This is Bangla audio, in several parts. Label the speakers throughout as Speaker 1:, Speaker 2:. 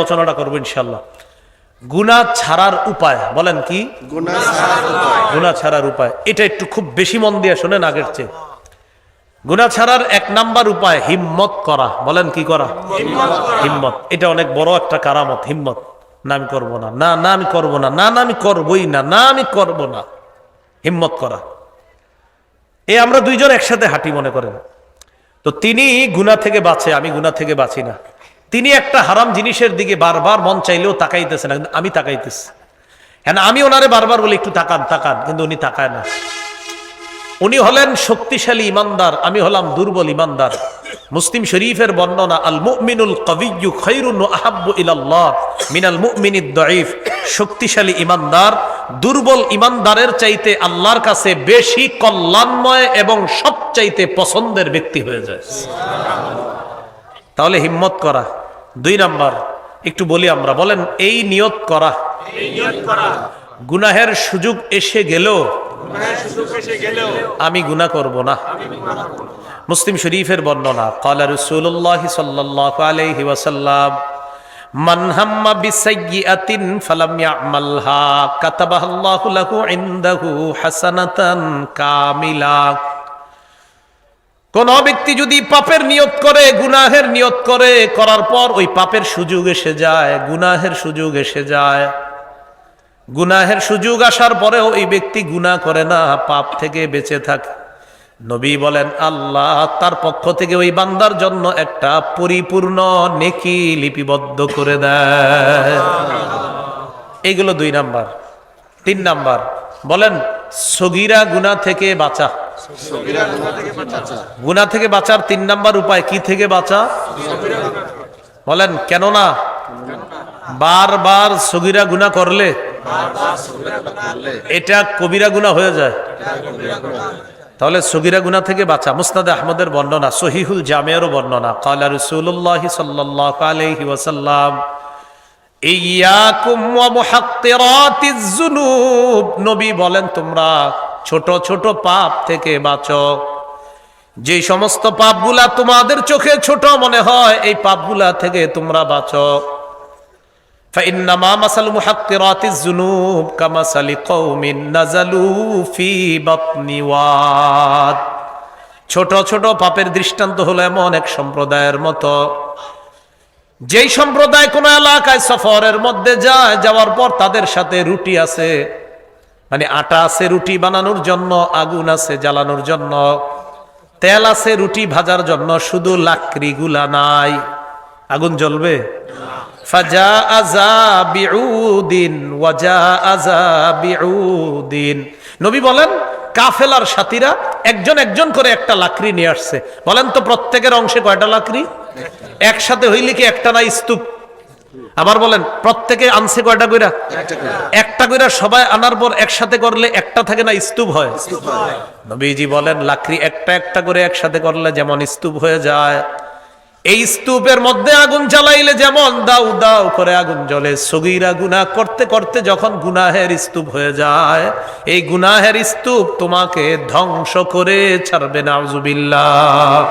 Speaker 1: আলোচনাটা করব ইনশাল্লাহ গুনা ছাড়ার উপায় বলেন কি?
Speaker 2: গুনাহ ছাড়ার উপায়।
Speaker 1: গুনা ছাড়ার উপায়। এটা একটু খুব বেশি মন দিয়ে শোনেন আগের চেয়ে। গুনা ছাড়ার এক নাম্বার উপায় হিম্মত করা। বলেন কি করা? হিম্মত এটা অনেক বড় একটা কারামত হিম্মত। না আমি করব না না না আমি করব না না না আমি করবোই না না আমি করব না। হিম্মত করা। এ আমরা দুইজন একসাথে হাঁটি মনে করেন। তো তিনি গুনা থেকে বাঁচে আমি গুনা থেকে বাঁচি না। তিনি একটা হারাম জিনিসের দিকে বারবার মন চাইলেও তাকাইতেছে না আমি তাকাইতেছি। হ্যাঁ আমি ওনারে বারবার বলি, একটু তাকান তাকান। কিন্তু উনি তাকায় না। উনি হলেন শক্তিশালী ইমানদার, আমি হলাম দুর্বল ইমানদার। মুসলিম শরীফের বর্ণনা আল মুমিনুল কবিয়্যু খৈরুন আহাব্বু ইলাল্লাহ মিনাল মুমিনিদ দঈফ। শক্তিশালী ইমানদার, দুর্বল ইমানদারের চাইতে আল্লাহর কাছে বেশি কল্যাণময় এবং সবচাইতে পছন্দের ব্যক্তি হয়ে যায়। তাহলে হিম্মত করা। দুই নাম্বার একটু বলি আমরা বলেন এই নিয়ত করা। গুনাহের সুযোগ এসে গেলেও আমি গুনাহ করব না। মুসলিম শরীফের বর্ণনা কলা রসুল্লাহ সাল্লাহ আলহি ওয়াসাল্লাম মানহাম্মা কামিলা। কোন ব্যক্তি যদি পাপের নিয়ত করে, গুনাহের নিয়ত করে, করার পর ওই পাপের সুযোগ এসে যায়, গুনাহের সুযোগ এসে যায়। গুনাহের সুযোগ আসার পরেও ওই ব্যক্তি গুনা করে না, পাপ থেকে বেঁচে থাকে। নবী বলেন, আল্লাহ তার পক্ষ থেকে ওই বান্দার জন্য একটা পরিপূর্ণ নেকি লিপিবদ্ধ করে দেয়। এইগুলো দুই নাম্বার। তিন নাম্বার, বলেন, সগিরা গুনা থেকে বাঁচা। গুনা থেকে বাঁচার তিন নাম্বার উপায় কি থেকে বাঁচা? বলেন কেন না বারবার সগিরা গুনা করলে এটা কবিরা গুনা হয়ে যায়। তাহলে সগিরা গুনা থেকে বাঁচা। মুস্তাদ আহমদের বর্ণনা, সহিহুল জামেরও বর্ণনা। কালা রসুল্লাহ সাল্লাহ আলাইহি ওয়াসাল্লাম নবী বলেন তোমরা ছোট ছোট পাপ থেকে বাঁচো যে সমস্ত পাপগুলা তোমাদের চোখে ছোট মনে হয় এই পাপগুলা থেকে তোমরা বাঁচো فإنما مثل محقرات الذنوب كمثل قوم نزلوا في بطن واد ছোট ছোট পাপের দৃষ্টান্ত হলো এমন এক সম্প্রদায়ের মতো যেই সম্প্রদায় কোন এলাকায় সফরের মধ্যে যায় যাওয়ার পর তাদের সাথে রুটি আছে মানে আটা আছে রুটি বানানোর জন্য, আগুন আছে জ্বালানোর জন্য, তেল আছে রুটি ভাজার জন্য, শুধু লাকড়ি গুলা নাই। আগুন জ্বলবে? ফাজা আজা বিউদিন ওয়াজা আজা বিউদিন নবী বলেন, কাফেলার সাথীরা একজন একজন করে একটা লাকড়ি নিয়ে আসছে। বলেন তো প্রত্যেকের অংশে কয়টা লাকড়ি? একসাথে হইলে কি একটা না স্তূপ? আবার বলেন প্রত্যেকে আনছে কয়টা কইরা? একটা কইরা। সবাই আনার পর একসাথে করলে একটা থাকে না স্তূপ হয়। নবীজি বলেন লাকড়ি একটা একটা করে একসাথে করলে যেমন স্তূপ হয়ে যায়। এই স্তূপের মধ্যে আগুন জ্বালাইলে যেমন দাউ দাউ করে আগুন জ্বলে। সগিরা গুনাহ করতে করতে যখন গুনাহের স্তূপ হয়ে যায় এই গুনাহের স্তূপ তোমাকে ধ্বংস করে ছাড়বে নাউজুবিল্লাহ।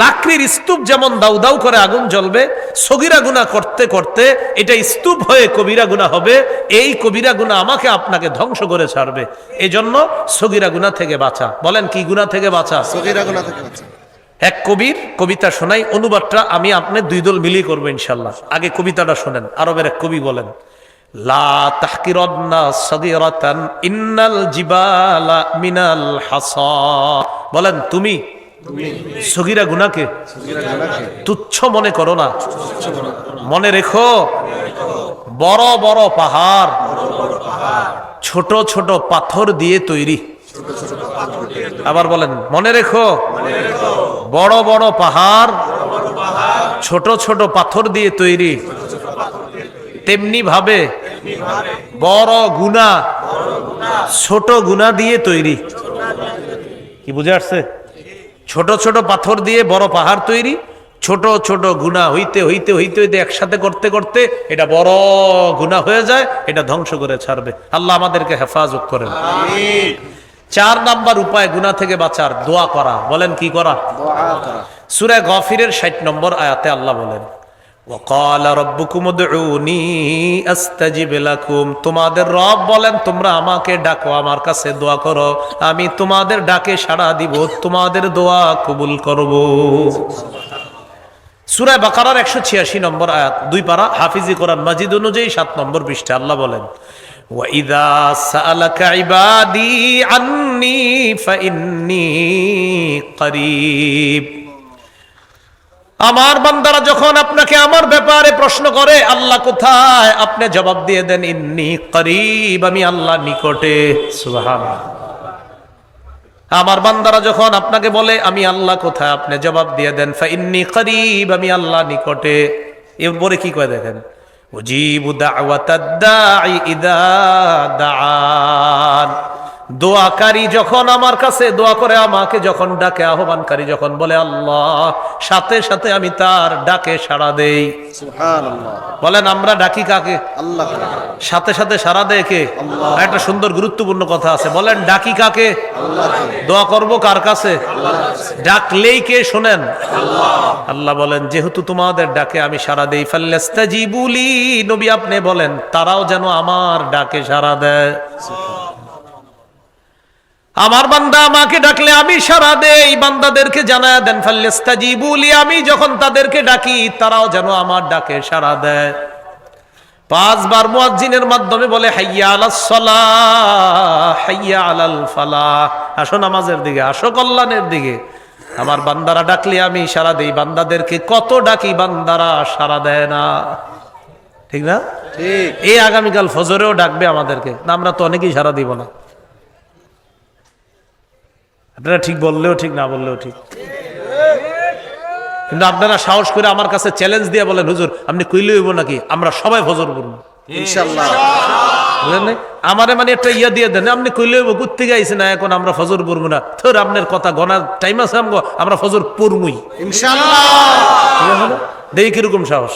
Speaker 1: লাকড়ির স্তূপ যেমন দাউ দাউ করে আগুন জ্বলবে সগিরা গুনাহ করতে করতে এটা স্তূপ হয়ে কবিরা গুনাহ হবে এই কবিরা গুনাহ আমাকে আপনাকে ধ্বংস করে ছাড়বে। এই জন্য সগিরা গুনাহ থেকে বাঁচা। বলেন কি গুনাহ থেকে বাঁচা?
Speaker 2: সগীরা গুনাহ থেকে বাঁচা।
Speaker 1: এক কবির কবিতা শোনাই অনুবাদটা আমি আপনি দুই দল মিলিয়ে করব ইনশাল্লাহ আগে কবিতাটা শোনেন আরবের এক কবি বলেন লা ইন্নাল জিবালা মিনাল হাসা। বলেন তুমি সগীরা গুনাকে তুচ্ছ মনে করো না। মনে রেখো, বড় বড় পাহাড়, ছোট ছোট পাথর দিয়ে তৈরি। আবার বলেন, মনে রেখো, বড় বড় পাহাড়, ছোট ছোট পাথর দিয়ে তৈরি। তেমনি ভাবে বড় গুণা, ছোট গুণা দিয়ে তৈরি। কি বুঝে আসছে? ছোট ছোট পাথর দিয়ে বড় পাহাড় তৈরি ছোট ছোট গুণা হইতে হইতে হইতে হইতে একসাথে করতে করতে এটা বড় গুণা হয়ে যায় এটা ধ্বংস করে ছাড়বে। আল্লাহ আমাদেরকে হেফাজত করেন। চার নাম্বার উপায় গুণা থেকে বাঁচার দোয়া করা। বলেন কি করা। সুরে গফিরের ষাট নম্বর আয়াতে আল্লাহ বলেন وقال ربكم ادعوني استجب لكم তোমাদের রব বলেন তোমরা আমাকে ডাকো আমার কাছে দোয়া করো আমি তোমাদের ডাকে সাড়া দিব তোমাদের দোয়া কবুল করব সূরা বাকারার 186 নম্বর আয়াত দুই পারা হাফিজি কোরআন মাজিদ অনুযায়ী 7 নম্বর পৃষ্ঠা আল্লাহ বলেন وَإِذَا سَأَلَكَ عِبَادِي عَنِّي فَإِنِّي قَرِيب আমার বান্দারা যখন আপনাকে আমার ব্যাপারে প্রশ্ন করে, আল্লাহ কোথায়? আপনি জবাব দিয়ে দেন, ইন্নি করিব, আমি আল্লাহ নিকটে। আমার বান্দারা যখন আপনাকে বলে, আমি আল্লাহ কোথায়? আপনি জবাব দিয়ে দেন ইন্নি করিব, আমি আল্লাহ নিকটে। এরপরে কি কয় দেখেন? উজিবু দাওয়াতাদ দাঈ ইদা দাআন। দোয়াকারী যখন আমার কাছে দোয়া করে আমাকে যখন ডাকে আহ্বানকারী যখন বলে আল্লাহ সাথে সাথে আমি তার ডাকে সাড়া দেই। বলেন আমরা ডাকি কাকে?
Speaker 2: আল্লাহ।
Speaker 1: সাথে সাথে সাড়া দেয় কে? একটা সুন্দর গুরুত্বপূর্ণ কথা আছে। বলেন ডাকি কাকে? দোয়া করব কার কাছে? ডাকলেই কে শোনেন? আল্লাহ। বলেন যেহেতু তোমাদের ডাকে আমি সাড়া দেই ফাল্লাস্তাজিবুলি নবী আপনি বলেন তারাও যেন আমার ডাকে সাড়া দেয়। আমার বান্দা আমাকে ডাকলে আমি সারা দেই বান্দাদেরকে জানায় দেন ফাল্লেস্তাজি বলি আমি যখন তাদেরকে ডাকি তারাও যেন আমার ডাকে সারা দেয়। পাঁচবার মুয়াজ্জিনের মাধ্যমে বলে হাইয়া আলাস হাইয়া আলাল ফালাহ আসো নামাজের দিকে আসো কল্যাণের দিকে। আমার বান্দারা ডাকলে আমি সারা দেই বান্দাদেরকে কত ডাকি বান্দারা সারা দেয় না। ঠিক না? এই আগামীকাল ফজরেও ডাকবে আমাদেরকে আমরা তো অনেকেই সারা দিব না। আপনারা ঠিক বললেও ঠিক না বললেও ঠিক। কিন্তু আপনারা সাহস করে আমার কাছে চ্যালেঞ্জ দিয়ে বলেন হুজুর আপনি কইলে হইব নাকি? আমরা সবাই ফজর করব বুঝলেন আমারে মানে একটা ইয়া দিয়ে দেন আপনি কইলে হইব গাইছে না এখন আমরা ফজর পড়ব না। তোর আপনার কথা গনার টাইম আছে আমগো আমরা ফজর না? দেখি কীরকম সাহস।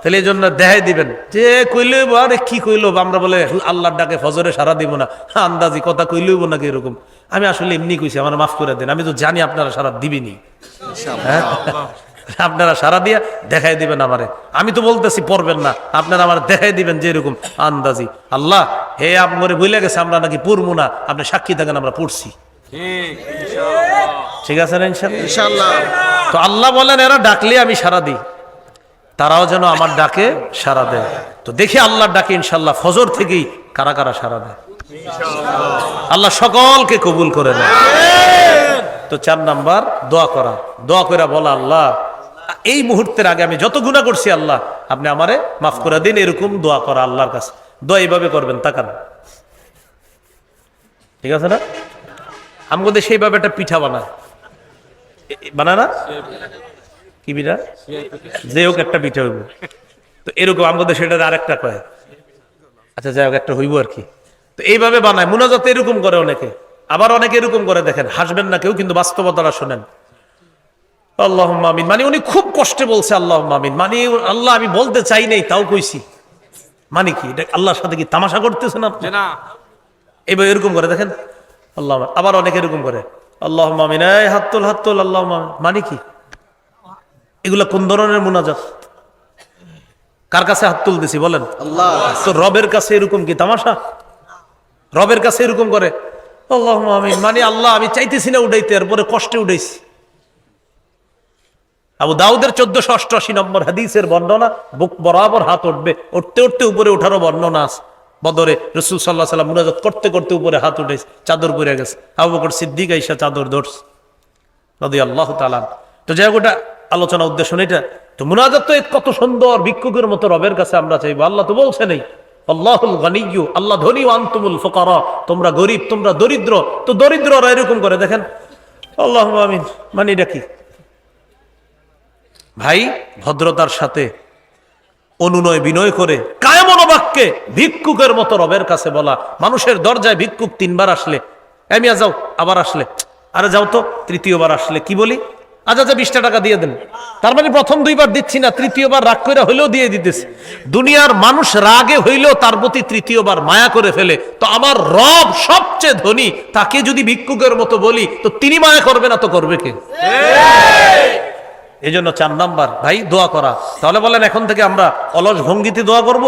Speaker 1: তাহলে এই জন্য দেখাই দিবেন যে কইলে হইব, আরে কি কইলো আমরা বলে আল্লাহর ডাকে ফজরে সারা দিব না। আন্দাজি কথা কইলে হইব নাকি? এরকম। আমি আসলে এমনি কইছি আমার মাফ করে দেন আমি তো জানি আপনারা সারা দিবেনি। হ্যাঁ? আপনারা সারা দিয়া দেখাই দিবেন আমারে। আমি তো বলতেছি পড়বেন না। আপনারা আমার দেখাই দিবেন যে এরকম আন্দাজি। আল্লাহ হে আপনারে বলে গেছে আমরা নাকি পড়ব না। আপনি সাক্ষী থাকেন আমরা পড়ছি। ঠিক আছে না ইনশাল্লাহ তো আল্লাহ বলেন এরা ডাকলে আমি সারা দিই। তারাও যেন আমার ডাকে সারা দেয়। তো দেখি আল্লাহর ডাকে ইনশাল্লাহ ফজর থেকেই কারা কারা সারা দেয়? আল্লাহ সকলকে কবুল করে নেয়। তো চার নাম্বার, দোয়া করা। দোয়া করে বলা, আল্লাহ, এই মুহূর্তের আগে আমি যত গুণা করছি, আল্লাহ, আপনি আমারে মাফ করে দিন, এরকম দোয়া করা আল্লাহর কাছে। দোয়া এইভাবে করবেন তাকান ঠিক আছে না? আমাদের সেইভাবে একটা পিঠা বানায়। এ- এ- বানায় না? কি পিঠা? যে হোক একটা পিঠা হইব। তো এরকম আমাদের সেটা আরেকটা কয়? আচ্ছা যাই হোক একটা হইব আর কি। তো এইভাবে বানায় মুনাজাত এরকম করে অনেকে। আবার অনেকে এরকম করে দেখেন হাসবেন না কেউ কিন্তু বাস্তবতাটা শোনেন। আল্লাহ মামিন মানে উনি খুব কষ্টে বলছে আল্লাহ মামিন মানে আল্লাহ আমি বলতে চাই নাই তাও কইছি। মানে কি এটা আল্লাহর সাথে কি তামাশা করতেছেন আপনি? এবার এরকম করে দেখেন আল্লাহ আবার অনেকে এরকম করে আল্লাহ মামিন হাত্তুল তোল আল্লাহ মামিন মানে কি? এগুলা কোন ধরনের মুনাজাত? কার কাছে হাত তুলতেছি বলেন? তো রবের কাছে এরকম কি তামাশা? রবের কাছে এরকম করে আল্লাহ আমিন। মানে আল্লাহ আমি চাইতেছি না উঠাইতে এরপরে কষ্টে উঠাইছি। আবু দাউদের চোদ্দশো অষ্টআশি নম্বর হাদিসের বর্ণনা বুক বরাবর হাত উঠবে। উঠতে উঠতে উপরে ওঠারও বর্ণনা আছে। বদরে রসুল সাল্লাহ সাল্লাম মুনাজাত করতে করতে উপরে হাত উঠেছে চাদর পরে গেছে। আবু বকর সিদ্দিক আইসা চাদর ধরছে রদি আল্লাহ তালান তো যাই হোক ওটা আলোচনা উদ্দেশ্য এটা? তো মুনাজাত তো কত সুন্দর, ভিক্ষুকের মতো রবের কাছে আমরা চাইব। আল্লাহ তো বলছে নেই। আল্লাহ ধনী আনতুমুল তোমরা গরিব, তোমরা দরিদ্র, তো দরিদ্ররা এরকম করে দেখেন। আল্লাহ আমিন। মানে এটা কি? ভাই, ভদ্রতার সাথে অনুনয় বিনয় করে কায় মনোবাক্যে ভিক্ষুকের মতো রবের কাছে বলা। মানুষের দরজায় ভিক্ষুক তিনবার আসলে এমিয়া যাও, আবার আসলে। আরে যাও তো, তৃতীয়বার আসলে, কি বলি? আচ্ছা আচ্ছা বিশটা টাকা দিয়ে দেন। তার মানে প্রথম দুইবার দিচ্ছি না, তৃতীয়বার রাগ করে হইলেও দিয়ে দিতেছে। দুনিয়ার মানুষ রাগে হইলেও তার প্রতি তৃতীয়বার মায়া করে ফেলে। তো আমার রব সবচেয়ে ধনী, তাকে যদি ভিক্ষুকের মতো বলি, তো তিনি মায়া করবে না, তো করবে কে? এই জন্য চার নাম্বার ভাই দোয়া করা। তাহলে বলেন এখন থেকে আমরা অলস ভঙ্গিতে দোয়া করব?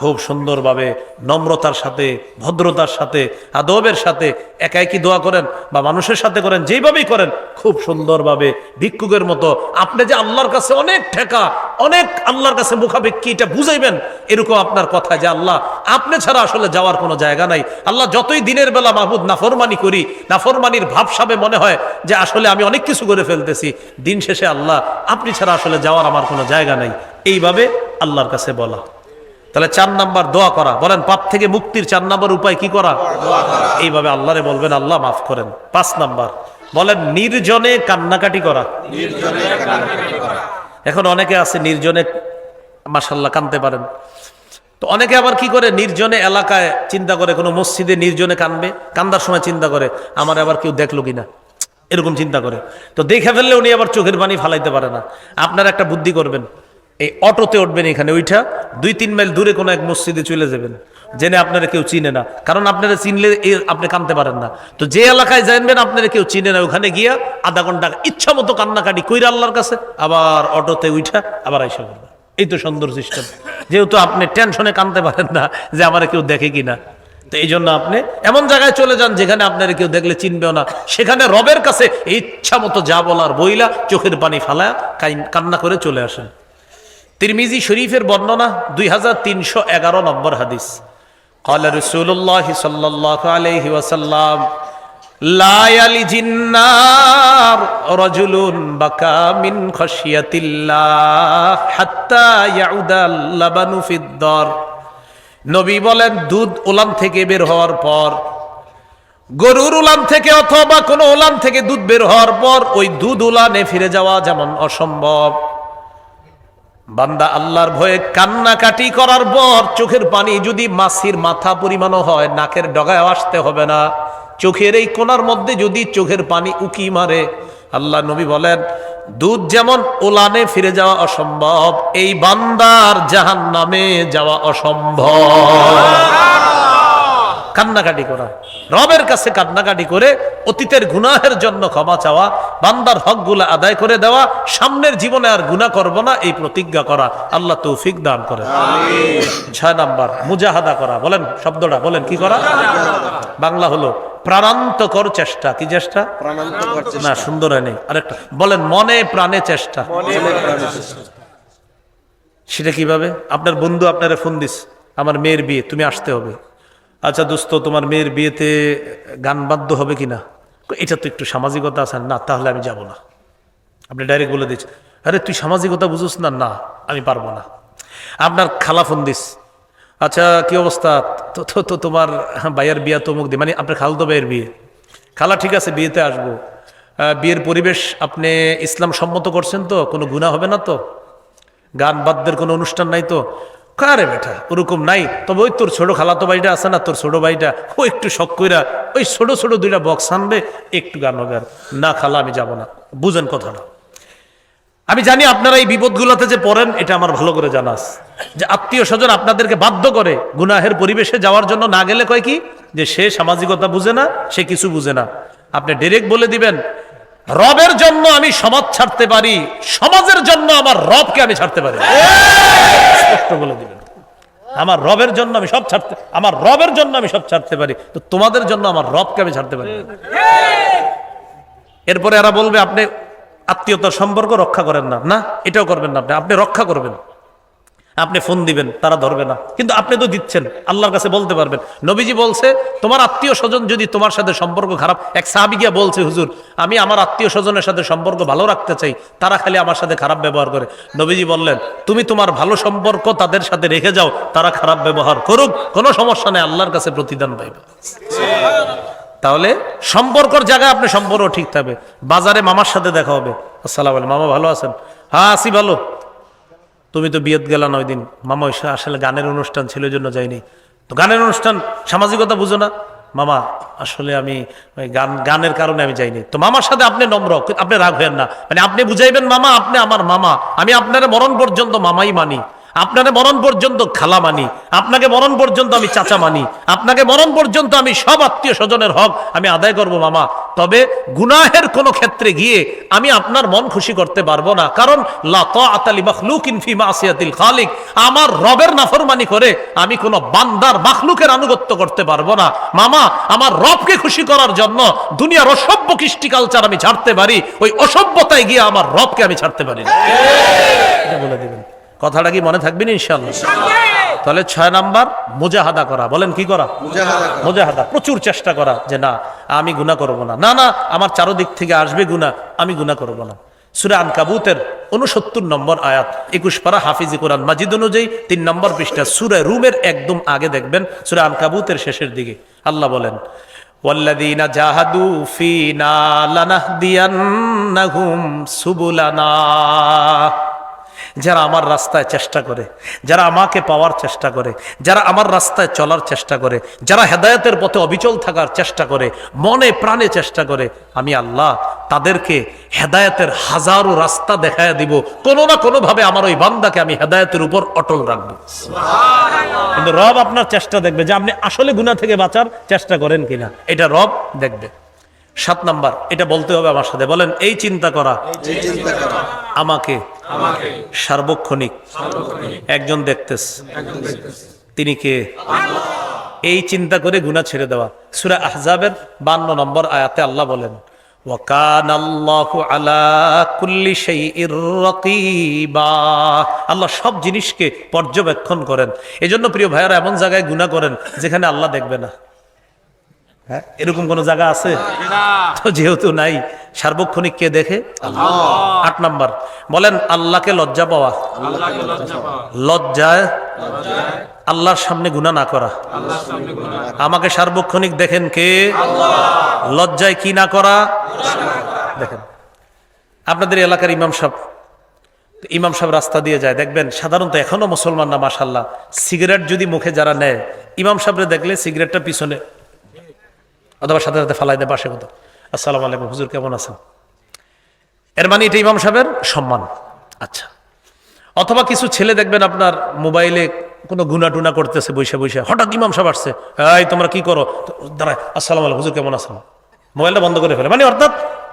Speaker 1: খুব সুন্দরভাবে নম্রতার সাথে ভদ্রতার সাথে আদবের সাথে একা একই দোয়া করেন বা মানুষের সাথে করেন? যেইভাবেই করেন খুব সুন্দরভাবে ভিক্ষুকের মতো। আপনি যে আল্লাহর কাছে অনেক ঠেকা অনেক আল্লাহর কাছে মুখাপেক্ষি এটা বুঝাইবেন এরকম আপনার কথা যে আল্লাহ আপনি ছাড়া আসলে যাওয়ার কোনো জায়গা নাই। আল্লাহ যতই দিনের বেলা মাহবুদ নাফরমানি করি নাফরমানির ভাবসাবে মনে হয় যে আসলে আমি অনেক কিছু করে ফেলতেছি দিন শেষে আল্লাহ, আপনি ছাড়া আসলে যাওয়ার আমার কোনো জায়গা নাই। এইভাবে আল্লাহর কাছে বলা। তাহলে চার নাম্বার দোয়া করা। বলেন, পাপ থেকে মুক্তির চার নাম্বার উপায় কি করা? এইভাবে আল্লাহরে বলবেন, আল্লাহ মাফ করেন। পাঁচ নাম্বার, বলেন, নির্জনে কান্নাকাটি করা। এখন অনেকে আছে নির্জনে মাসাল্লাহ কানতে পারেন। তো অনেকে আবার কি করে, নির্জনে এলাকায় চিন্তা করে, কোনো মসজিদে নির্জনে কানবে, কান্দার সময় চিন্তা করে, আমার আবার কেউ দেখল কিনা? এরকম চিন্তা করে। তো দেখে ফেললে উনি আবার চোখের পানি ফালাইতে পারে না। আপনার একটা বুদ্ধি করবেন, এই অটোতে উঠবেন এখানে ওইটা দুই তিন মাইল দূরে কোনো এক মসজিদে চলে যাবেন, জেনে আপনারা কেউ চিনে না। কারণ আপনারা চিনলে আপনি কানতে পারেন না। তো যে এলাকায় জানবেন আপনারা কেউ চিনে না, ওখানে গিয়া আধা ঘণ্টা ইচ্ছা মতো কান্নাকাটি কইরা আল্লাহর কাছে, আবার অটোতে উঠা আবার আইসা করবেন এই তো সুন্দর সিস্টেম যেহেতু আপনি টেনশনে কানতে পারেন না যে আমার কেউ দেখে কিনা। তো এই জন্য আপনি এমন জায়গায় চলে যান যেখানে আপনার কেউ দেখলে চিনবেও না সেখানে রবের কাছে ইচ্ছা মতো যা বলার বইলা চোখের পানি ফালায় কান্না করে চলে আসেন তিরমিজি শরীফের বর্ণনা দুই হাজার তিনশো এগারো নম্বর হাদিস قال رسول الله صلى الله عليه وسلم لا يلج النار رجل بكى من خشية الله حتى يعود اللبن في الدار নবী বলেন, দুধ ওলান থেকে বের হওয়ার পর, গরুর উলান থেকে অথবা কোনো উলান থেকে দুধ বের হওয়ার পর, ওই দুধ উলানে ফিরে যাওয়া যেমন অসম্ভব। বান্দা আল্লাহর ভয়ে কান্নাকাটি করার পর, চোখের পানি যদি মাছির মাথা পরিমাণও হয়, নাকের ডগায় আসতে হবে না। চোখের এই কোনার মধ্যে যদি চোখের পানি উকি মারে আল্লাহ নবী বলেন দুধ যেমন ওলানে ফিরে যাওয়া অসম্ভব এই বান্দার জাহান নামে যাওয়া অসম্ভব। কান্নাকাটি করা রবের কাছে কান্নাকাটি করে অতীতের গুনাহের জন্য ক্ষমা চাওয়া বান্দার হকগুলো আদায় করে দেওয়া সামনের জীবনে আর গুনাহ করব না এই প্রতিজ্ঞা করা আল্লাহ তৌফিক দান করে ছয় নাম্বার মুজাহাদা করা বলেন শব্দটা বলেন কি করা। বাংলা হলো প্রাণান্তকর চেষ্টা। কি চেষ্টা? না সুন্দর হয়নি। আরেকটা। বলেন মনে প্রাণে চেষ্টা। সেটা কীভাবে? আপনার বন্ধু আপনারে ফোন দিস। আমার মেয়ের বিয়ে তুমি আসতে হবে। আচ্ছা দোস্ত তোমার মেয়ের বিয়েতে গান বাদ্য হবে কিনা? এটা তো একটু সামাজিকতা আছে। না তাহলে আমি যাব না। আপনি ডাইরেক্ট বলে দিচ্ছেন। আরে তুই সামাজিকতা বুঝোস না? না আমি পারব না। আপনার খালা ফোন দিস। আচ্ছা কি অবস্থা? তো তো তোমার ভাইয়ের বিয়া তমুক দিয়ে মানে আপনার খালতো ভাইয়ের বিয়ে। খালা ঠিক আছে, বিয়েতে আসব। বিয়ের পরিবেশ আপনি ইসলাম সম্মত করছেন তো, কোনো গুণা হবে না তো? গান বাদ্যের কোনো অনুষ্ঠান নাই তো? কারে বেটা, ওরকম নাই। তবে ওই তোর ছোট খালাতো ভাইটা আছে না, তোর ছোট ভাইটা, ও একটু শখ কইরা ওই ছোট ছোট দুইটা বক্স আনবে, একটু গান হবে আর। না, খালা, আমি যাব না। বুঝেন কথাটা আমি জানি আপনারা এই বিপদগুলোতে যে পড়েন, এটা আমার ভালো করে জানাস যে আত্মীয় স্বজন আপনাদেরকে বাধ্য করে গুনাহের পরিবেশে যাওয়ার জন্য না গেলে কয় কি? যে সে সামাজিকতা বুঝে না, সে কিছু বুঝে না। আপনি ডিরেক্ট বলে দিবেন, রবের জন্য আমি সমাজ ছাড়তে পারি, সমাজের জন্য আমার রবকে আমি ছাড়তে পারি। স্পষ্ট বলে দিবেন। আমার রবের জন্য আমি সব ছাড়তে, আমার রবের জন্য আমি সব ছাড়তে পারি। তো তোমাদের জন্য আমার রবকে আমি ছাড়তে পারি। এরপরে এরা বলবে, আপনি আত্মীয়তার সম্পর্ক রক্ষা করেন না। না, এটাও করবেন না আপনি। আপনি রক্ষা করবেন। আপনি ফোন দিবেন, তারা ধরবে না। কিন্তু আপনি তো দিচ্ছেন, আল্লাহর কাছে বলতে পারবেন। নবীজি বলছে, তোমার আত্মীয় স্বজন যদি তোমার সাথে সম্পর্ক খারাপ এক সাহাবি গিয়া বলছে, হুজুর, আমি আমার আত্মীয় স্বজনের সাথে সম্পর্ক ভালো রাখতে চাই, তারা খালি আমার সাথে খারাপ ব্যবহার করে। নবীজি বললেন, তুমি তোমার ভালো সম্পর্ক তাদের সাথে রেখে যাও, তারা খারাপ ব্যবহার করুক, কোনো সমস্যা নেই, আল্লাহর কাছে প্রতিদান পাইবে। তাহলে সম্পর্কর জায়গায় আপনি সম্পর্ক ঠিক থাকবে। বাজারে মামার সাথে দেখা হবে। আসসালাম আলাইকুম। মামা ভালো আছেন? হ্যাঁ আসি ভালো। তুমি তো বিয়েত গেলা নয় দিন। মামা আসলে গানের অনুষ্ঠান ছিল জন্য যাইনি। তো গানের অনুষ্ঠান সামাজিকতা বুঝো না। মামা, আসলে আমি গান, গানের কারণে আমি যাইনি। তো মামার সাথে আপনি নম্র, আপনি রাগ হবেন না। মানে আপনি বুঝাইবেন, মামা, আপনি আমার মামা। আমি আপনার মরণ পর্যন্ত মামাই মানি। আপনাকে মরণ পর্যন্ত খালা মানি আপনাকে মরণ পর্যন্ত আমি চাচা মানি আপনাকে মরণ পর্যন্ত আমি সব আত্মীয় স্বজনের হক আমি আদায় করব মামা। তবে গুনাহের কোনো ক্ষেত্রে গিয়ে আমি আপনার মন খুশি করতে পারব না। কারণ খালিক আমার রবের নাফরমানি করে আমি কোনো বান্দার মাখলুকের আনুগত্য করতে পারব না। মামা আমার রবকে খুশি করার জন্য দুনিয়ার অসভ্য কৃষ্টি কালচার আমি ছাড়তে পারি ওই অসভ্যতায় গিয়ে আমার রবকে আমি ছাড়তে পারি না। বলে দিবেন। কথাটা কি মনে থাকবেন ইনশাল্লাহ তাহলে ছয় নাম্বার মুজাহাদা করা বলেন কি করা
Speaker 2: মুজাহাদা করা।
Speaker 1: মুজাহাদা প্রচুর চেষ্টা করা যে না আমি গুনাহ করব না না না আমার চারোদিক থেকে আসবে গুনাহ আমি গুনাহ করব না সুরে আনকাবুতের উনসত্তর নম্বর আয়াত একুশ পারা হাফিজি কোরআন মাজিদ অনুযায়ী তিন নম্বর পৃষ্ঠা সুরে রুমের একদম আগে দেখবেন সুরে আনকাবুতের শেষের দিকে আল্লাহ বলেন والذين جاهدوا فينا لنهدينهم سبلنا যারা আমার রাস্তায় চেষ্টা করে যারা আমাকে পাওয়ার চেষ্টা করে যারা আমার রাস্তায় চলার চেষ্টা করে যারা হেদায়তের পথে অবিচল থাকার চেষ্টা করে মনে প্রাণে চেষ্টা করে আমি আল্লাহ তাদেরকে হেদায়তের হাজারো রাস্তা দেখায় দিব। কোনো না কোনোভাবে আমার ওই বান্দাকে আমি হেদায়তের উপর অটল রাখব। কিন্তু রব আপনার চেষ্টা দেখবে যে আপনি আসলে গুণা থেকে বাঁচার চেষ্টা করেন কিনা। এটা রব দেখবে। সাত নাম্বার এটা বলতে হবে আমার সাথে। বলেন এই চিন্তা করা
Speaker 2: চিন্তা করা
Speaker 1: আমাকে সার্বক্ষণিক একজন দেখতেস। তিনি কে? এই চিন্তা করে গুনাহ ছেড়ে দেওয়া। সূরা আহজাবের 52 নম্বর আয়াতে আল্লাহ বলেন আল্লাহু সব জিনিসকে পর্যবেক্ষণ করেন। এজন্য প্রিয় ভাইয়ারা এমন জায়গায় গুনাহ করেন যেখানে আল্লাহ দেখবে না। হ্যাঁ? এরকম কোন জায়গা আছে? তো যেহেতু নাই সার্বক্ষণিক কে দেখে? আট নাম্বার। বলেন আল্লাহকে লজ্জা পাওয়া। লজ্জায় আল্লাহর সামনে গুণা না করা। আমাকে সার্বক্ষণিক দেখেন কে? লজ্জায় কি না করা? দেখেন আপনাদের এলাকার ইমাম সাহেব ইমাম সাহেব রাস্তা দিয়ে যায়। দেখবেন সাধারণত এখনও মুসলমান না মাসাল্লাহ সিগারেট যদি মুখে যারা নেয় ইমাম সাহেবরে দেখলে সিগারেটটা পিছনে অথবা সাথে সাথে ফালাই দেয় পাশে কত আসসালামু আলাইকুম, হুজুর কেমন আছেন? এর মানে এটা ইমাম সাহেবের সম্মান। আচ্ছা। অথবা কিছু ছেলে দেখবেন আপনার মোবাইলে কোনো গুনা টুনা করতেছে বৈশা বৈশা হঠাৎ ইমাম সাহেব আসছে, এই, তোমরা কি করো? দাঁড়ায়, আসসালাম আলাইকুম, হুজুর কেমন আছেন? মোবাইলটা বন্ধ করে ফেলে। মানে অর্থাৎ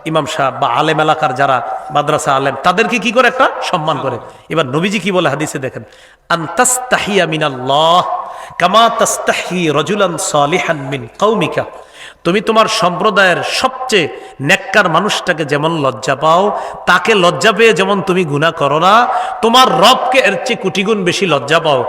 Speaker 1: ইমাম সাহেব বা আলেম এলাকার যারা মাদ্রাসা আলেম, তাদেরকে কি করে একটা সম্মান করে? এবার নবীজি কি বলে হাদিসে দেখেন আন্তাস্তাহিয়া মিনাল্লাহ, কামা তাস্তাহি রজুলান সালিহান মিন কৌমিকা তুমি তোমার সম্প্রদায়ের সবচেয়ে নেককার মানুষটাকে যেমন লজ্জা পাও, তাকে লজ্জা পেয়ে যেমন তুমি গুণা করো না, তোমার রবকে এর চেয়ে কুটিগুণ বেশি লজ্জা পাও।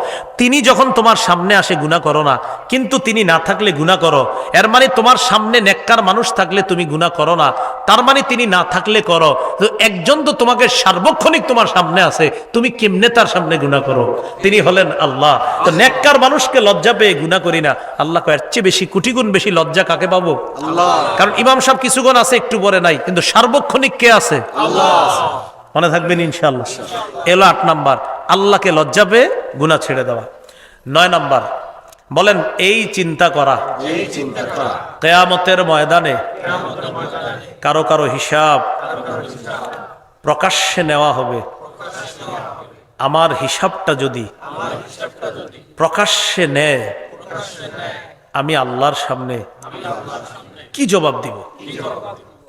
Speaker 1: তিনি যখন তোমার সামনে আসে গুণা করো না, কিন্তু তিনি না থাকলে গুণা করো। এর মানে তোমার সামনে নেককার মানুষ থাকলে তুমি গুণা করো না। তার মানে তিনি না থাকলে করো। তো একজন তো তোমাকে সার্বক্ষণিক তোমার সামনে আছে তুমি কেমনে তার সামনে গুণা করো? তিনি হলেন আল্লাহ। তো নেককার মানুষকে লজ্জা পেয়ে গুণা করি না। আল্লাহ এর চেয়ে বেশি কুটিগুণ বেশি লজ্জা কাকে পাবো?
Speaker 2: আল্লাহ।
Speaker 1: কারণ ইমাম সাহেব কিছুক্ষণ আছে একটু পরে নাই কিন্তু সার্বক্ষণিক কে আছে? মনে থাকবেন ইনশাল্লাহ এলো আট নাম্বার। আল্লাহকে লজ্জা পেয়ে গুণা ছেড়ে দেওয়া। নয় নাম্বার বলেন এই চিন্তা করা।
Speaker 2: এই চিন্তা করা।
Speaker 1: কেয়ামতের ময়দানে কারও কারও হিসাব প্রকাশ্যে নেওয়া হবে। আমার হিসাবটা যদি প্রকাশ্যে নেয় আমি আল্লাহর সামনে কি জবাব দিব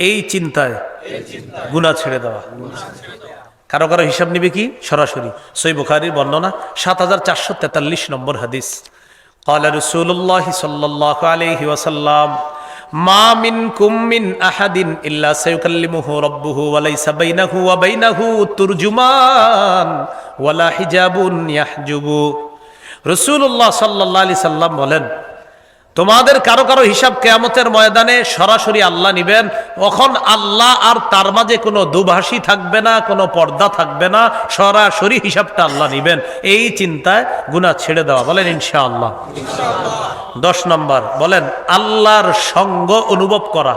Speaker 1: এই চিন্তায় গুণা ছেড়ে দেওয়া কারো কারো হিসাব নিবে কি সরাসরি সই বুখারির বর্ণনা সাত হাজার চারশো তেতাল্লিশ নম্বর হাদিস قال رسول الله صلى الله عليه وسلم ما منكم من أحد إلا سيكلمه ربه وليس بينه وبينه ترجمان ولا حجاب يحجب رسول الله صلى الله عليه وسلم বলেন তোমাদের কারও কারও হিসাব কেয়ামতের ময়দানে সরাসরি আল্লাহ নিবেন। তখন আল্লাহ আর তার মাঝে কোনো দুভাষী থাকবে না, কোনো পর্দা থাকবে না, সরাসরি হিসাবটা আল্লাহ নিবেন। এই চিন্তায় গুনাহ ছেড়ে দেওয়া। বলেন ইনশা আল্লাহ দশ নম্বর, বলেন, আল্লাহর সঙ্গ অনুভব করা।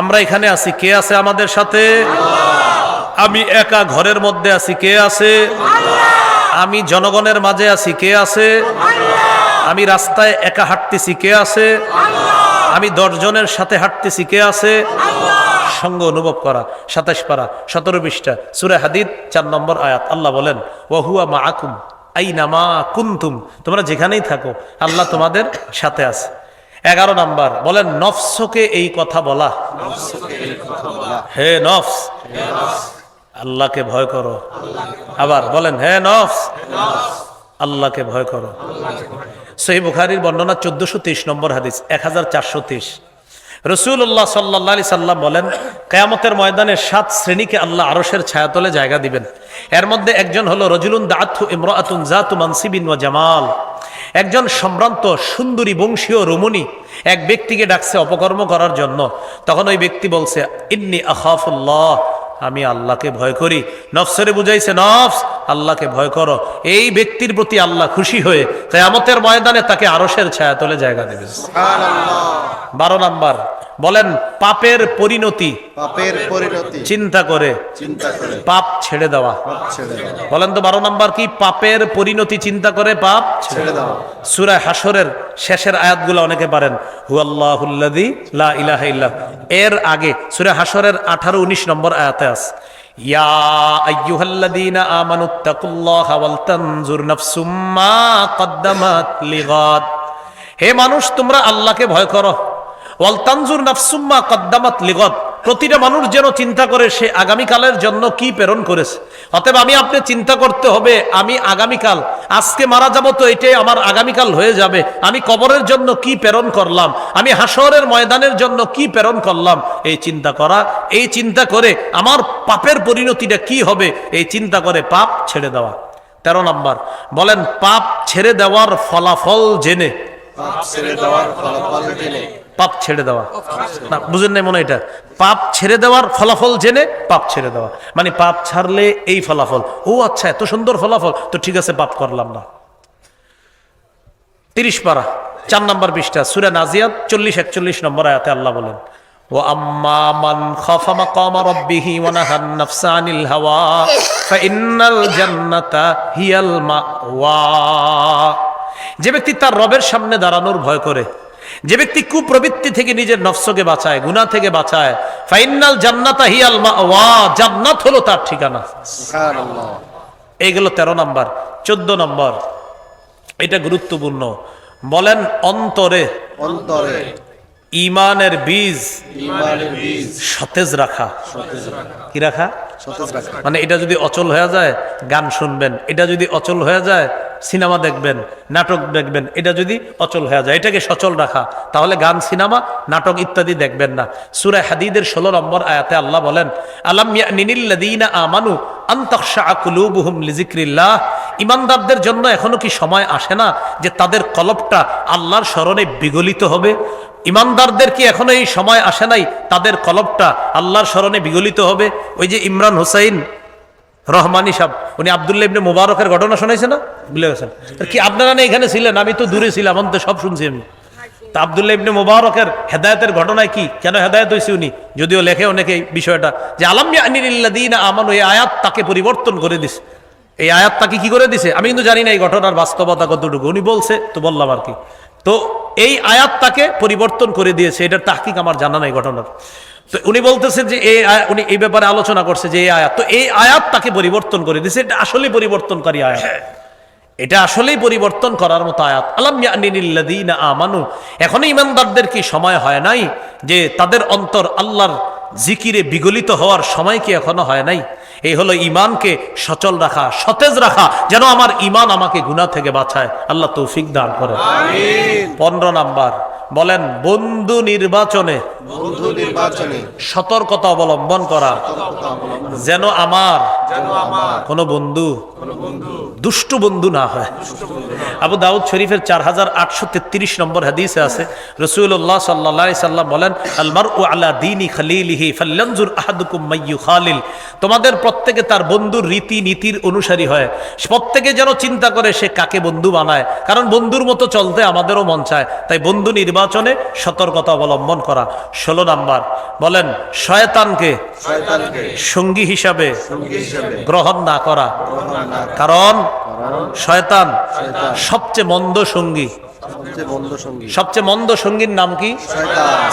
Speaker 1: আমরা এখানে আছি। কে আছে আমাদের সাথে? আমি একা ঘরের মধ্যে আছি। কে আছে? আমি জনগণের মাঝে আছি। কে আছে? আমি রাস্তায় একা হাঁটতেছি কে আছে? আমি দশজনের সাথে হাঁটতেছি কে আছে? সঙ্গ অনুভব করা সাতাশ পারা সতেরো পৃষ্ঠা সুরে হাদিদ চার নম্বর আয়াত আল্লাহ বলেন ওহুয়া মা আকুম আই নামা কুন্তুম। তোমরা যেখানেই থাকো আল্লাহ তোমাদের সাথে আছে। এগারো নাম্বার বলেন নফসকে এই কথা বলা। হে নফস আল্লাহকে ভয় করো। আবার বলেন হে নফস আল্লাহকে ভয় করো। সহি বুখারির বর্ণনা চোদ্দশো তেইশ নম্বর হাদিস, এক হাজার চারশো তেইশ। রসুল্লাহ সাল্লাহ সাল্লাম বলেন, কেয়ামতের ময়দানে সাত শ্রেণীকে আল্লাহ আরসের ছায়াতলে জায়গা দিবেন। এর মধ্যে একজন হলো রজুলুন দাথু ইমরাতুন জাতু মানসিবিন ওয়া জামাল। একজন সম্ভ্রান্ত, সুন্দরী, বংশীয় রমণী এক ব্যক্তিকে ডাকছে অপকর্ম করার জন্য। তখন ওই ব্যক্তি বলছে, ইন্নি আখাফুল্লাহ। আমি আল্লাহকে ভয় করি। নফসরে বুঝাইছে নফস আল্লাহকে ভয় করো। এই ব্যক্তির প্রতি আল্লাহ খুশি হয়ে কেয়ামতের ময়দানে তাকে আরসের ছায়া ছায়াতলে জায়গা দেবে। বারো নাম্বার বলেন পাপের পরিণতি।
Speaker 2: পাপের পরিণতি।
Speaker 1: চিন্তা করে।
Speaker 2: চিন্তা করে।
Speaker 1: পাপ ছেড়ে দেওয়া। বলেন তো বারো নাম্বার কি? পাপের পরিণতি চিন্তা করে পাপ
Speaker 2: ছেড়ে দাও
Speaker 1: সুরায় হাসরের শেষের আয়াতগুলো অনেকে পারেন। হুয়াল্লাহুল্লাদি লা ইলাহা ইল্লা এর আগে সুরে হাসরের আঠারো উনিশ নম্বর আয়াতে আছে ইয়া আইয়ুহাল্লাযীনা আমানুত্তাকুল্লাহা ওয়াল তানজুর নাফসুম মা কদ্দামাত লিগাদ হে মানুষ তোমরা আল্লাহকে ভয় করো। ওয়াল তানজুর নাফসুম মা কদ্দামাত লিগাদ। প্রতিটা মানুষ যেন চিন্তা করে সে আগামীকালের জন্য কি প্রেরণ করেছে। অতএব আমি আপনি চিন্তা করতে হবে, আমি আগামীকাল, আজকে মারা যাব তো এটাই আমার আগামীকাল হয়ে যাবে। আমি কবরের জন্য কি প্রেরণ করলাম? আমি হাসরের ময়দানের জন্য কি প্রেরণ করলাম? এই চিন্তা করা, এই চিন্তা করে আমার পাপের পরিণতিটা কি হবে? এই চিন্তা করে পাপ ছেড়ে দেওয়া। তেরো নম্বর, বলেন, পাপ ছেড়ে দেওয়ার ফলাফল জেনে।
Speaker 2: পাপ ছেড়ে দেওয়ার ফলাফল জেনে।
Speaker 1: পাপ ছেড়ে দেওয়া। না, বুঝেন নাই মনে এটা। পাপ ছেড়ে দেওয়ার ফলাফল জেনে পাপ ছেড়ে দেওয়া। মানে পাপ ছাড়লে এই ফলাফল, ও আচ্ছা এত সুন্দর ফলাফল, তো ঠিক আছে, পাপ করলাম না। তিরিশ পারা, চার নম্বর পৃষ্ঠা, সুরা নাজিয়াত, চল্লিশ একচল্লিশ নম্বর আয়াতে আল্লাহ বলেন যে ব্যক্তি তার রবের সামনে দাঁড়ানোর ভয় করে যে ব্যক্তি কুপ্রবৃত্তি থেকে নিজের নফসকে বাঁচায় গুনাহ থেকে বাঁচায় ফাইনাল জান্নাতা হিয়াল মাওয়া জান্নাত হলো তার ঠিকানা।
Speaker 2: সুবহানাল্লাহ।
Speaker 1: এইগুলো তেরো নম্বর চোদ্দ নম্বর। এটা গুরুত্বপূর্ণ। বলেন অন্তরে
Speaker 2: অন্তরে
Speaker 1: ইমানের বীজ
Speaker 2: ইমানের বীজ
Speaker 1: সতেজ রাখা।
Speaker 2: সতেজ রাখা।
Speaker 1: কি রাখা?
Speaker 2: সতেজ রাখা।
Speaker 1: মানে এটা যদি অচল হয়ে যায় গান শুনবেন। এটা যদি অচল হয়ে যায় সিনেমা দেখবেন, নাটক দেখবেন, এটা যদি অচল হয়ে যায়, এটাকে সচল রাখা, তাহলে গান, সিনেমা, নাটক ইত্যাদি দেখবেন না। সুরায় হাদিদের ষোলো নম্বর আয়াতে আল্লাহ বলেন, আলাম নিনিল্লাদিনা আমানু আন্তঃশা লিজিক্রিল্লাহ ইমানদারদের জন্য এখনও কি সময় আসে না যে তাদের কলবটা আল্লাহর স্মরণে বিগলিত হবে? ইমানদারদের কি এখনও এই সময় আসে নাই তাদের কলবটা আল্লাহর স্মরণে বিগলিত হবে? ওই যে ইমরান হুসাইন রহমানি সাহেব, উনি আবদুল্লাহ ইবনে মুবারকের ঘটনা শোনাইছে না? ভুলে গেছেন। কি আপনারা না এখানে ছিলেন? আমি তো দূরে ছিলাম আমি তো সব শুনছি আমি। তা আবদুল্লাহ ইবনে মুবারকের হেদায়তের ঘটনায় কি? কেন হেদায়ত হয়েছে উনি? যদিও লেখে অনেকে বিষয়টা, যে আলামিয়া আনিল্লাদিন আমানু, এই আয়াত তাকে পরিবর্তন করে দিছে। এই আয়াত তাকে কি করে দিছে? আমি কিন্তু জানি না এই ঘটনার বাস্তবতা কতটুকু। উনি বলছে, তো বললাম আর কি। তো এই আয়াত তাকে পরিবর্তন করে দিয়েছে। এটার তাহকিক আমার জানা নাই ঘটনার। তো উনি বলতেছেন যে এই আয়া- উনি এই ব্যাপারে আলোচনা করছে যে এই আয়াত। তো এই আয়াত তাকে পরিবর্তন করে দিয়েছে। এটা আসলে পরিবর্তনকারী আয়াত। এটা আসলেই পরিবর্তন করার মতো আয়াত। আলাম ইয়ানিল্লাযীনা আমানু। এখনও ইমানদারদের কি সময় হয় নাই? যে তাদের অন্তর আল্লাহর জিকিরে বিগলিত হওয়ার সময় কি এখনও হয় নাই? এই হলো ইমানকে সচল রাখা সতেজ রাখা যেন আমার ইমান আমাকে গুণা থেকে বাঁচায়। আল্লাহ তৌফিক দান করে পনেরো নাম্বার। বলেন বন্ধু নির্বাচনে
Speaker 2: বন্ধু নির্বাচনে
Speaker 1: সতর্কতা অবলম্বন করা যেন আমার কোনো বন্ধু দুষ্ট বন্ধু না হয়। আবু দাউদ শরীফের চার হাজার আটশো তেত্রিশ নম্বর হাদিসে আছে রসুল্লাহ সাল্লা সাল্লাম বলেন আলমার ও আল্লাহ দিনী খালিলিহি ফাল্লানজুর আহাদুকুম মাইয়ু খালিল। তোমাদের প্রত্যেকে তার বন্ধুর রীতি নীতির অনুসারী হয়। প্রত্যেকে যেন চিন্তা করে সে কাকে বন্ধু বানায়। কারণ বন্ধুর মতো চলতে আমাদেরও মন চায়। তাই বন্ধু নির্বাচনে সতর্কতা অবলম্বন করা। ষোলো নাম্বার বলেন শয়তানকে সঙ্গী হিসাবে গ্রহণ না করা। কারণ শয়তান সবচেয়ে মন্দ সঙ্গী।
Speaker 2: সবচেয়ে
Speaker 1: মন্দ সঙ্গীর নাম কি?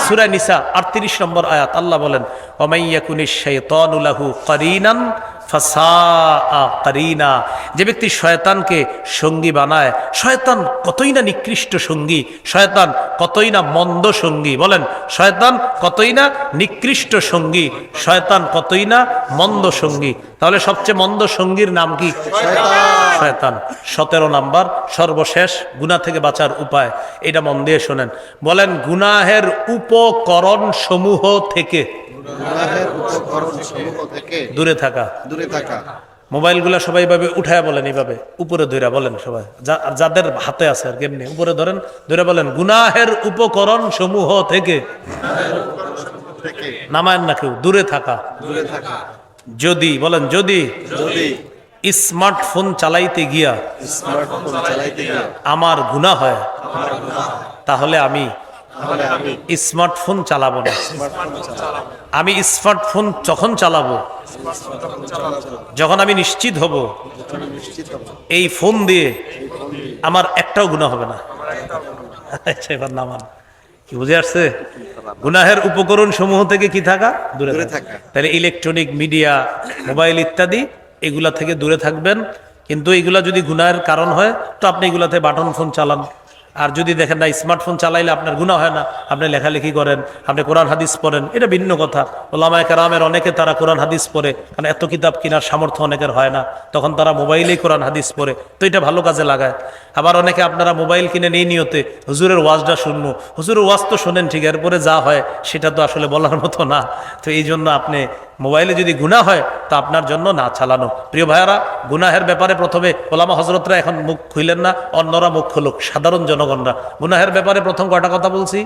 Speaker 1: সুরা নিসা আটত্রিশ নম্বর আয়াত আল্লাহ বলেন ওমাইয়াকুনিশ শাইতানুলাহু করিনান করিনা যে ব্যক্তি শয়তানকে সঙ্গী বানায়, শয়তান কতই না নিকৃষ্ট সঙ্গী, শয়তান কতই না মন্দ সঙ্গী, বলেন, শয়তান কতই না নিকৃষ্ট সঙ্গী, শয়তান কতই না মন্দ সঙ্গী। তাহলে সবচেয়ে মন্দ সঙ্গীর নাম কি? শয়তান। সতেরো নাম্বার সর্বশেষ গুনাহ থেকে বাঁচার উপায়। এটা মন দিয়ে শোনেন। বলেন গুনাহের উপকরণ সমূহ থেকে। দূরে থাকা।
Speaker 2: দূরে থাকা।
Speaker 1: মোবাইলগুলা সবাই ভাবে উঠায় বলেন এইভাবে। উপরে ধরে বলেন সবাই। যাদের হাতে আছে আর কেমনি উপরে ধরেন ধরে বলেন গুনাহের উপকরণ সমূহ থেকে।
Speaker 2: থেকে।
Speaker 1: নামায়েন না কেউ দূরে থাকা।
Speaker 2: দূরে থাকা।
Speaker 1: যদি বলেন যদি। স্মার্টফোন চালাইতে গিয়া
Speaker 2: স্মার্টফোন
Speaker 1: আমার গুনাহ হয় তাহলে আমি স্মার্টফোন চালাবো না। আমি স্মার্টফোন যখন চালাবো যখন আমি নিশ্চিত হব
Speaker 2: নিশ্চিত হব
Speaker 1: এই ফোন দিয়ে আমার একটাও গুণা হবে না। আচ্ছা এবার নামান। কি বুঝে আসছে? গুনাহের উপকরণ সমূহ থেকে কি থাকা? দূরে থাকা। তাহলে ইলেকট্রনিক মিডিয়া মোবাইল ইত্যাদি এগুলা থেকে দূরে থাকবেন। কিন্তু এগুলা যদি গুনাহের কারণ হয় তো আপনি এগুলাতে বাটন ফোন চালান। আর যদি দেখেন না স্মার্টফোন চালাইলে আপনার গুণা হয় না। আপনি লেখালেখি করেন, আপনি কোরআন, হাদিস পড়েন, এটা ভিন্ন কথা। ওলামায় কারামের অনেকে তারা কোরআন, হাদিস পড়ে, কারণ এত কিতাব কেনার সামর্থ্য অনেকের হয় না। তখন তারা মোবাইলেই কোরআন, হাদিস পড়ে। তো এটা ভালো কাজে লাগায়। আবার অনেকে আপনারা মোবাইল কিনে নেই নিয়তে, হুজুরের ওয়াজটা শুনব হুজুরের ওয়াজ তো শোনেন ঠিক, এরপরে যা হয় সেটা তো আসলে বলার মতো না। তো এই জন্য আপনি মোবাইলে যদি গুনাহ হয়, তো আপনার জন্য না চালানো। প্রিয় ভাইয়ারা, গুনাহের ব্যাপারে প্রথমে ওলামা হজরতরা এখন মুখ খুইলেন না, অন্যরা মুখ খুলুক। সাধারণ জনগণরা। গুনাহের ব্যাপারে প্রথম কয়টা কথা বলছি?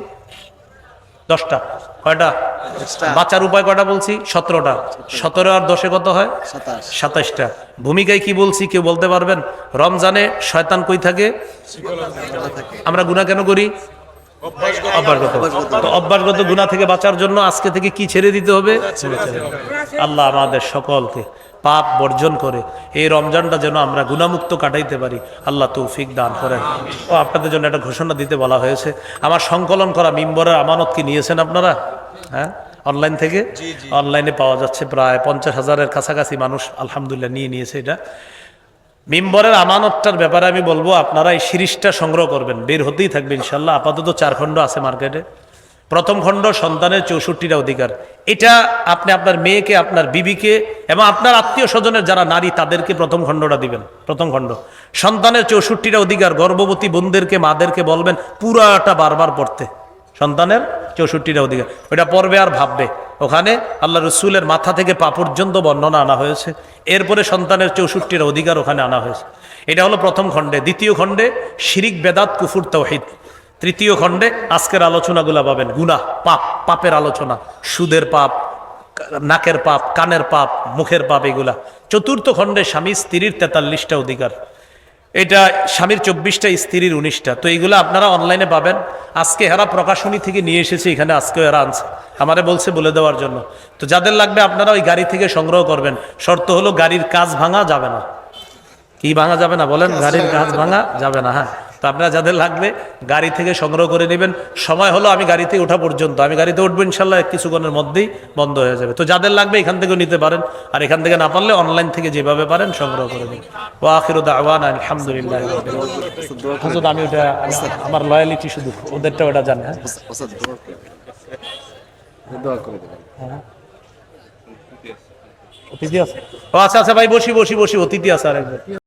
Speaker 1: দশটা। কয়টা? বাঁচার উপায় কয়টা বলছি? সতেরোটা। সতেরো আর দশে কত হয়? সাতাইশটা ভূমিকায় কি বলছি কেউ বলতে পারবেন? রমজানে শয়তান কই থাকে? আমরা গুনাহ কেন করি? অভ্যাসগত। অভ্যাসগত গুনাহ থেকে বাঁচার জন্য আজকে থেকে কি ছেড়ে দিতে হবে। আল্লাহ আমাদের সকলকে পাপ বর্জন করে। এই রমজানটা যেন আমরা গুণামুক্ত কাটাইতে পারি। আল্লাহ তৌফিক দান করেন। ও আপনাদের জন্য একটা ঘোষণা দিতে বলা হয়েছে। আমার সংকলন করা মিম্বরের আমানত কি নিয়েছেন আপনারা? হ্যাঁ? অনলাইন থেকে? অনলাইনে পাওয়া যাচ্ছে প্রায় পঞ্চাশ হাজারের কাছাকাছি মানুষ আলহামদুলিল্লাহ নিয়ে নিয়েছে এটা। মিম্বরের আমানতটার ব্যাপারে আমি বলব আপনারা এই সিরিজটা সংগ্রহ করবেন। বের হতেই থাকবে ইনশাল্লাহ। আপাতত চার খণ্ড আছে মার্কেটে। প্রথম খণ্ড, সন্তানের চৌষট্টিটা অধিকার। এটা আপনি আপনার মেয়েকে, আপনার বিবিকে এবং আপনার আত্মীয় স্বজনের যারা নারী, তাদেরকে প্রথম খণ্ডটা দিবেন, প্রথম খণ্ড। সন্তানের চৌষট্টিটা অধিকার, গর্ভবতী বোনদেরকে, মাদেরকে বলবেন পুরাটা বারবার পড়তে। সন্তানের চৌষট্টিটা অধিকার। ওইটা পড়বে আর ভাববে। ওখানে আল্লাহ রসুলের মাথা থেকে পা পর্যন্ত বর্ণনা আনা হয়েছে। এরপরে সন্তানের চৌষট্টির অধিকার ওখানে আনা হয়েছে। এটা হলো প্রথম খণ্ডে। দ্বিতীয় খণ্ডে শিরিক, বেদাত, কুফুর, তৌহিদ। তৃতীয় খণ্ডে আজকের আলোচনাগুলা পাবেন। গুনাহ, পাপ, পাপের আলোচনা, সুদের পাপ, নাকের পাপ, কানের পাপ, মুখের পাপ, এগুলা। চতুর্থ খণ্ডে স্বামী স্ত্রীর তেতাল্লিশটা অধিকার। এটা স্বামীর চব্বিশটা, স্ত্রীর উনিশটা। তো এইগুলো আপনারা অনলাইনে পাবেন। আজকে এরা প্রকাশনী থেকে নিয়ে এসেছে, এখানে আজকেও এরা আনছে। আমারে বলছে বলে দেওয়ার জন্য। তো যাদের লাগবে আপনারা ওই গাড়ি থেকে সংগ্রহ করবেন। শর্ত হলো গাড়ির কাজ ভাঙা যাবে না। কি ভাঙা যাবে না? বলেন, গাড়ির কাজ ভাঙা যাবে না হ্যাঁ। তো আপনারা যাদের লাগবে গাড়ি থেকে সংগ্রহ করে নেবেন। সময় হলো আমি গাড়িতে ওঠা পর্যন্ত। আমি গাড়িতে উঠবো ইনশাল্লাহ, কিছুক্ষণের মধ্যেই বন্ধ হয়ে যাবে। তো যাদের লাগবে এখান থেকেও নিতে পারেন। আর এখান থেকে না পারলে অনলাইন থেকে যেভাবে পারেন সংগ্রহ করে নিন ও আখিরুদ আওয়ান আলহামদুলিল্লাহ আমি ওটা আমার লয়ালিটি শুধু ওদেরটা ওটা জানি হ্যাঁ? অতিথি আছে? ও আচ্ছা আচ্ছা ভাই, বসি বসি বসি, অতিথি আছে আরেকজন।